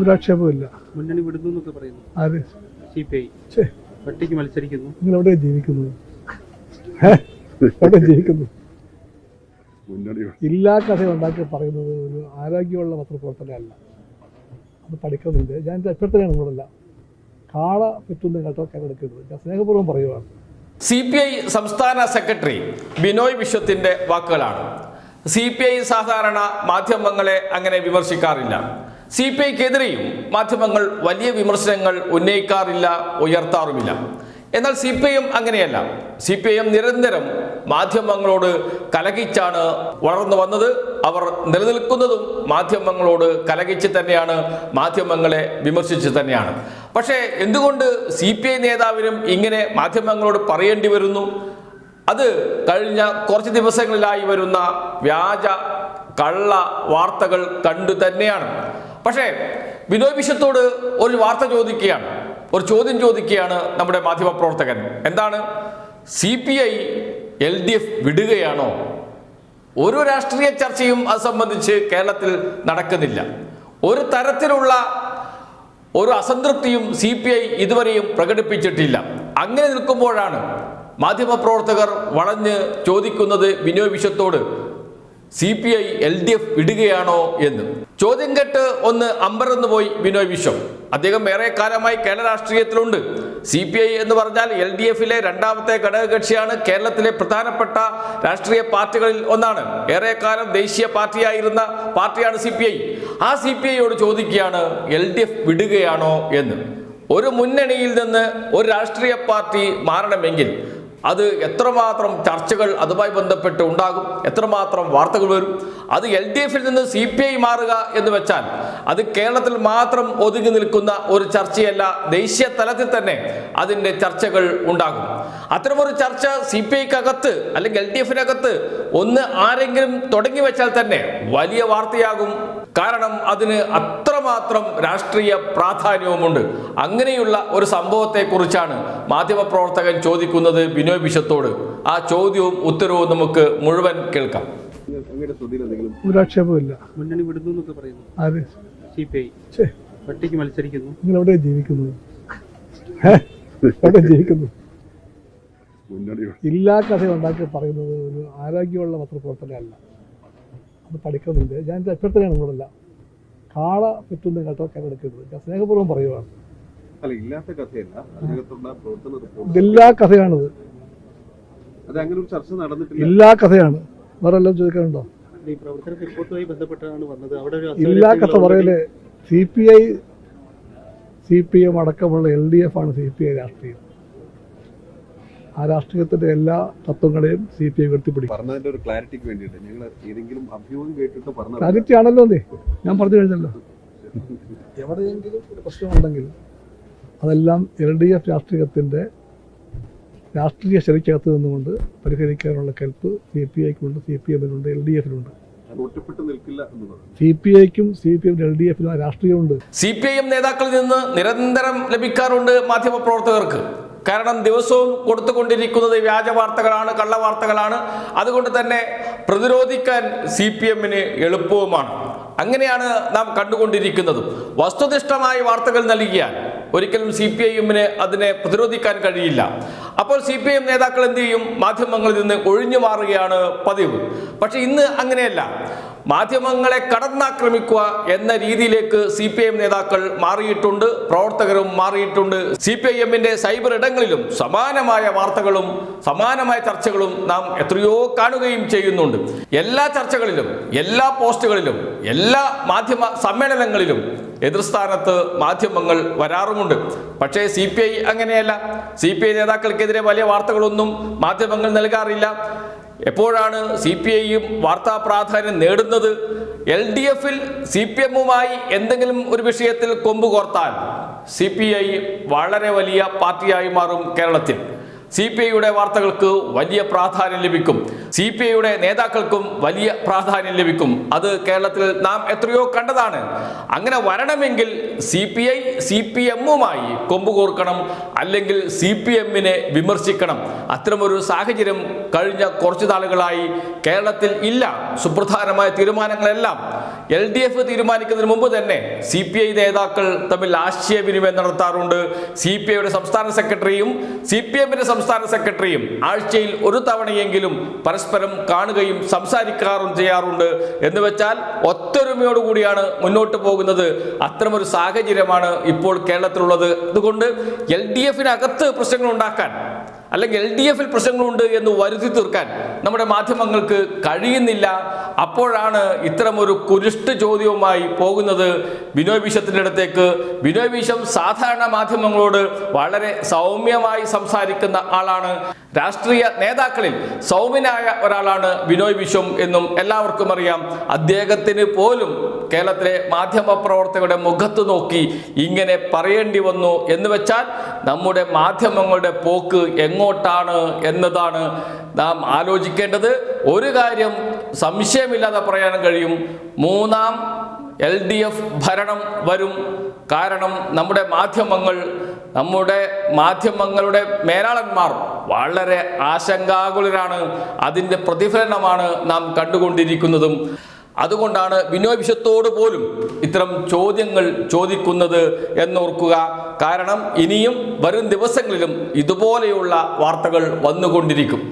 ഒരാക്ഷേപമില്ല മുന്നണി വിടുന്നു എന്നൊക്കെ പറയുന്നു. ആര് സി പി ഐ ഛേ. ഒറ്റയ്ക്ക് മത്സരിക്കുന്നു. നിങ്ങൾ എവിടെ ജീവിക്കുന്നത് എവിടെ ജീവിക്കുന്നു? ഇല്ലാ കഥ ഉണ്ടാക്കി പറയുന്നത് ഒരു ആരോഗ്യമുള്ള പത്രപ്രവർത്തനമല്ല അത് പഠിക്കുന്നുണ്ട്. ഞാൻ എപ്പോഴത്തേക്കാണ് നിങ്ങളല്ല കാള പറ്റുന്ന കേട്ടോ കൈയെടുക്കരുത് ഞാൻ സ്നേഹപൂർവം പറയുവാണ്. സി പി ഐ സംസ്ഥാന സെക്രട്ടറി ബിനോയ് വിശ്വത്തിന്റെ വാക്കുകളാണ്. സി പി ഐ സാധാരണ മാധ്യമങ്ങളെ അങ്ങനെ വിമർശിക്കാറില്ല. സി പി ഐക്കെതിരെയും മാധ്യമങ്ങൾ വലിയ വിമർശനങ്ങൾ ഉന്നയിക്കാറില്ല ഉയർത്താറുമില്ല. എന്നാൽ സി പി ഐ അങ്ങനെയല്ല. സി പി ഐ നിരന്തരം മാധ്യമങ്ങളോട് കലകിച്ചാണ് വളർന്നു വന്നത്. അവർ നിലനിൽക്കുന്നതും മാധ്യമങ്ങളോട് കലകിച്ച് തന്നെയാണ് മാധ്യമങ്ങളെ വിമർശിച്ച് തന്നെയാണ്. പക്ഷേ എന്തുകൊണ്ട് സി പി ഐ നേതാവിനും ഇങ്ങനെ മാധ്യമങ്ങളോട് പറയേണ്ടി വരുന്നു? അത് കഴിഞ്ഞ കുറച്ച് ദിവസങ്ങളിലായി വരുന്ന വ്യാജ കള്ള വാർത്തകൾ കണ്ടു തന്നെയാണ്. പക്ഷേ ബിനോയ് വിശ്വത്തോട് ഒരു വാർത്ത ചോദിക്കുകയാണ്. ഒരു ചോദ്യം ചോദിക്കുകയാണ് നമ്മുടെ മാധ്യമപ്രവർത്തകൻ. എന്താണ്? C P I L D F വിടുകയാണോ? ഒരു രാഷ്ട്രീയ ചർച്ചയും അത് സംബന്ധിച്ച് കേരളത്തിൽ നടക്കുന്നില്ല. ഒരു തരത്തിലുള്ള ഒരു അസംതൃപ്തിയും സി പി ഐ ഇതുവരെയും പ്രകടിപ്പിച്ചിട്ടില്ല. അങ്ങനെ നിൽക്കുമ്പോഴാണ് മാധ്യമപ്രവർത്തകർ വളഞ്ഞ് ചോദിക്കുന്നത് Binoy വിശ്വത്തോട് C P I L D F ഇടുകയാണോ എന്ന്. ചോദ്യം കേട്ട് ഒന്ന് അമ്പരന്ന് പോയി ബിനോയ് വിശ്വം അദ്ദേഹം ഏറെ കാലമായി കേരള രാഷ്ട്രീയത്തിലുണ്ട്. സി പി ഐ എന്ന് പറഞ്ഞാൽ എൽ ഡി എഫിലെ രണ്ടാമത്തെ ഘടകകക്ഷിയാണ് കേരളത്തിലെ പ്രധാനപ്പെട്ട രാഷ്ട്രീയ പാർട്ടികളിൽ ഒന്നാണ്. ഏറെക്കാലം കാലം ദേശീയ പാർട്ടിയായിരുന്ന പാർട്ടിയാണ് സി പി ഐ. ആ സി പി ഐയോട് ചോദിക്കുകയാണ് എൽ ഡി എഫ് വിടുകയാണോ? എന്ന്. ഒരു മുന്നണിയിൽ നിന്ന് ഒരു രാഷ്ട്രീയ പാർട്ടി മാറണമെങ്കിൽ അത് എത്രമാത്രം ചർച്ചകൾ അതുമായി ബന്ധപ്പെട്ട് ഉണ്ടാകും? എത്രമാത്രം വാർത്തകൾ വരും? അത് എൽ ഡി എഫിൽ നിന്ന് സി പി ഐ മാറുക എന്ന് വെച്ചാൽ അത് കേരളത്തിൽ മാത്രം ഒതുങ്ങി നിൽക്കുന്ന ഒരു ചർച്ചയല്ല ദേശീയ തലത്തിൽ തന്നെ അതിന്റെ ചർച്ചകൾ ഉണ്ടാകും. അത്തരമൊരു ചർച്ച സി പി ഐക്കകത്ത് അല്ലെങ്കിൽ എൽ ഡി എഫിനകത്ത് ഒന്ന് ആരെങ്കിലും തുടങ്ങി വെച്ചാൽ തന്നെ വലിയ വാർത്തയാകും. കാരണം അതിന് അത്രമാത്രം രാഷ്ട്രീയ പ്രാധാന്യവുമുണ്ട്. അങ്ങനെയുള്ള ഒരു സംഭവത്തെക്കുറിച്ചാണ് മാധ്യമപ്രവർത്തകൻ ചോദിക്കുന്നത് ബിനോയ് ബിഷത്തോട്. ആ ചോദ്യവും ഉത്തരവും നമുക്ക് മുഴുവൻ കേൾക്കാം. മുന്നണി വിടുന്നു എന്നൊക്കെ പറയുന്നു. ആര്? സി പി ഐ ഛേ. ഒറ്റയ്ക്ക് മത്സരിക്കുന്നു. നിങ്ങൾ എവിടെ ജീവിക്കുന്നത് എവിടെ ജീവിക്കുന്നു? ഇല്ലാ കഥ ഉണ്ടാക്കി പറയുന്നത് ഒരു ആരോഗ്യമുള്ള പത്രപ്രവർത്തനമല്ല അത് പഠിക്കുന്നുണ്ട്. ഞാൻ എപ്പോഴത്തേക്കാണ് നിങ്ങളല്ല കാള പറ്റുന്ന കേട്ടോ കൈയെടുക്കരുത് ഞാൻ സ്നേഹപൂർവം പറയുവാണ്. അല്ല ഇല്ലാത്ത കഥയല്ല. അതിനകത്തുള്ള പ്രവർത്തന റിപ്പോർട്ട്. ഇതെല്ലാ കഥയാണിത്. അത് അങ്ങനെ ഒരു ചർച്ച നടന്നിട്ടില്ല. എല്ലാ കഥയാണ്. വേറെ എല്ലാം ചോദിക്കാനുണ്ടോ? ഈ പ്രവർത്തന റിപ്പോർട്ടുമായി ബന്ധപ്പെട്ടാണ് വന്നത്. അവിടെ ഒരു ഇല്ലാ കഥ പറയല്ലേ പറയൽ C P I C P M അടക്കമുള്ള എൽ ഡി എഫ് ആണ് സി പി ഐ രാഷ്ട്രീയം. ആ രാഷ്ട്രീയത്തിന്റെ എല്ലാ തത്വങ്ങളെയും സി പി ഐ ഉയർത്തിപ്പിടിക്കും പറഞ്ഞതിന്റെ ഒരു ക്ലാരിറ്റിക്ക് വേണ്ടിയിട്ട് ഞങ്ങൾ ഏതെങ്കിലും അഭ്യൂഹം കേട്ടിട്ട് പറഞ്ഞു ക്ലാരിറ്റി ആണല്ലോ നീ. ഞാൻ പറഞ്ഞു കഴിഞ്ഞല്ലോ. എവിടെയെങ്കിലും ഒരു പ്രശ്നമുണ്ടെങ്കിൽ അതെല്ലാം എൽ ഡി എഫ് രാഷ്ട്രീയത്തിന്റെ രാഷ്ട്രീയ ശരിക്കകത്ത് നിന്നുകൊണ്ട് പരിഹരിക്കാനുള്ള കെൽപ്പ് സി പി ഐക്കുണ്ട് സി പി എമ്മിനുണ്ട് എൽ ഡി എഫിനുണ്ട് അത് നിൽക്കില്ല എന്ന് പറഞ്ഞു സി പി ഐക്കും സി പി എമ്മിനും എൽ ഡി എഫിനും രാഷ്ട്രീയമുണ്ട്. സി പി ഐ എം നേതാക്കളിൽ നിന്ന് നിരന്തരം ലഭിക്കാറുണ്ട് മാധ്യമപ്രവർത്തകർക്ക്. കാരണം ദിവസവും കൊടുത്തുകൊണ്ടിരിക്കുന്നത് വ്യാജ വാർത്തകളാണ് കള്ള വാർത്തകളാണ് അതുകൊണ്ട് തന്നെ പ്രതിരോധിക്കാൻ സി പി എമ്മിന് എളുപ്പവുമാണ്. അങ്ങനെയാണ് നാം കണ്ടുകൊണ്ടിരിക്കുന്നത്. വസ്തുനിഷ്ഠമായ വാർത്തകൾ നൽകിയാൽ ഒരിക്കലും സി പി ഐ എമ്മിന് അതിനെ പ്രതിരോധിക്കാൻ കഴിയില്ല. അപ്പോൾ സി പി എം നേതാക്കൾ എന്ത് ചെയ്യും? മാധ്യമങ്ങളിൽ നിന്ന് ഒഴിഞ്ഞു മാറുകയാണ് പതിവ്. പക്ഷെ ഇന്ന് അങ്ങനെയല്ല. മാധ്യമങ്ങളെ കടന്നാക്രമിക്കുക എന്ന രീതിയിലേക്ക് സി പി ഐ എം നേതാക്കൾ മാറിയിട്ടുണ്ട് പ്രവർത്തകരും മാറിയിട്ടുണ്ട്. സി പി ഐ എമ്മിന്റെ സൈബർ ഇടങ്ങളിലും സമാനമായ വാർത്തകളും സമാനമായ ചർച്ചകളും നാം എത്രയോ കാണുകയും ചെയ്യുന്നുണ്ട്. എല്ലാ ചർച്ചകളിലും എല്ലാ പോസ്റ്റുകളിലും എല്ലാ മാധ്യമ സമ്മേളനങ്ങളിലും എതിർസ്ഥാനത്ത് മാധ്യമങ്ങൾ വരാറുമുണ്ട്. പക്ഷേ സി പി ഐ അങ്ങനെയല്ല. സി പി ഐ നേതാക്കൾക്കെതിരെ വലിയ വാർത്തകളൊന്നും മാധ്യമങ്ങൾ നൽകാറില്ല. എപ്പോഴാണ് സി പി ഐയും വാർത്താ പ്രാധാന്യം നേടുന്നത്? എൽ ഡി എഫിൽ സി പി എമ്മുമായി എന്തെങ്കിലും ഒരു വിഷയത്തിൽ കൊമ്പ് കോർത്താൽ സി പി ഐ വളരെ വലിയ പാർട്ടിയായി മാറും കേരളത്തിൽ. സി പി ഐയുടെ വാർത്തകൾക്ക് വലിയ പ്രാധാന്യം ലഭിക്കും. സി പി ഐയുടെ നേതാക്കൾക്കും വലിയ പ്രാധാന്യം ലഭിക്കും. അത് കേരളത്തിൽ നാം എത്രയോ കണ്ടതാണ്. അങ്ങനെ വരണമെങ്കിൽ C P I C P എമ്മുമായി കൊമ്പുകൂർക്കണം അല്ലെങ്കിൽ സി പി എമ്മിനെ വിമർശിക്കണം. അത്തരമൊരു സാഹചര്യം കഴിഞ്ഞ കുറച്ചു നാളുകളായി കേരളത്തിൽ ഇല്ല. സുപ്രധാനമായ തീരുമാനങ്ങളെല്ലാം എൽ ഡി എഫ് തീരുമാനിക്കുന്നതിന് മുമ്പ് തന്നെ സി പി ഐ നേതാക്കൾ തമ്മിൽ ആശയവിനിമയം നടത്താറുണ്ട്. സി പി ഐയുടെ സംസ്ഥാന സെക്രട്ടറിയും സി പി എമ്മിന്റെ സംസ്ഥാന സെക്രട്ടറിയും ആഴ്ചയിൽ ഒരു തവണയെങ്കിലും പരസ്പരം കാണുകയും സംസാരിക്കാറും ചെയ്യാറുണ്ട്. എന്ന് വെച്ചാൽ ഒത്തൊരുമയോടുകൂടിയാണ് മുന്നോട്ട് പോകുന്നത്. അത്തരമൊരു സാഹചര്യമാണ് ഇപ്പോൾ കേരളത്തിലുള്ളത്. അതുകൊണ്ട് എൽ ഡി എഫിനകത്ത് പ്രശ്നങ്ങൾ ഉണ്ടാക്കാൻ അല്ലെങ്കിൽ എൽ ഡി എഫിൽ പ്രശ്നങ്ങളുണ്ട് എന്ന് വരുത്തി തീർക്കാൻ നമ്മുടെ മാധ്യമങ്ങൾക്ക് കഴിയുന്നില്ല. അപ്പോഴാണ് ഇത്തരമൊരു കുരിഷ്ട ചോദ്യവുമായി പോകുന്നത് ബിനോയ് വിശ്വത്തിന്റെ അടുത്തേക്ക്. ബിനോയ് വിശ്വം സാധാരണ മാധ്യമങ്ങളോട് വളരെ സൗമ്യമായി സംസാരിക്കുന്ന ആളാണ്. രാഷ്ട്രീയ നേതാക്കളിൽ സൗമ്യനായ ഒരാളാണ് ബിനോയ് വിശ്വം എന്നും എല്ലാവർക്കും അറിയാം. അദ്ദേഹത്തിന് പോലും കേരളത്തിലെ മാധ്യമ പ്രവർത്തകരുടെ മുഖത്ത് നോക്കി ഇങ്ങനെ പറയേണ്ടി വന്നു എന്ന് വെച്ചാൽ നമ്മുടെ മാധ്യമങ്ങളുടെ പോക്ക് എങ്ങോട്ടാണ് എന്നതാണ് നാം ആലോചിക്കേണ്ടത്. ഒരു കാര്യം സംശയമില്ലാതെ പറയാൻ കഴിയും. മൂന്നാം എൽ ഡി എഫ് ഭരണം വരും. കാരണം നമ്മുടെ മാധ്യമങ്ങൾ നമ്മുടെ മാധ്യമങ്ങളുടെ മേലാളന്മാർ വളരെ ആശങ്കാകുലരാണ്. അതിന്റെ പ്രതിഫലനമാണ് നാം കണ്ടുകൊണ്ടിരിക്കുന്നതും. അതുകൊണ്ടാണ് ബിനോയ് പോലും ഇത്തരം ചോദ്യങ്ങൾ ചോദിക്കുന്നത് എന്നോർക്കുക. കാരണം ഇനിയും വരും ദിവസങ്ങളിലും ഇതുപോലെയുള്ള വാർത്തകൾ വന്നുകൊണ്ടിരിക്കും.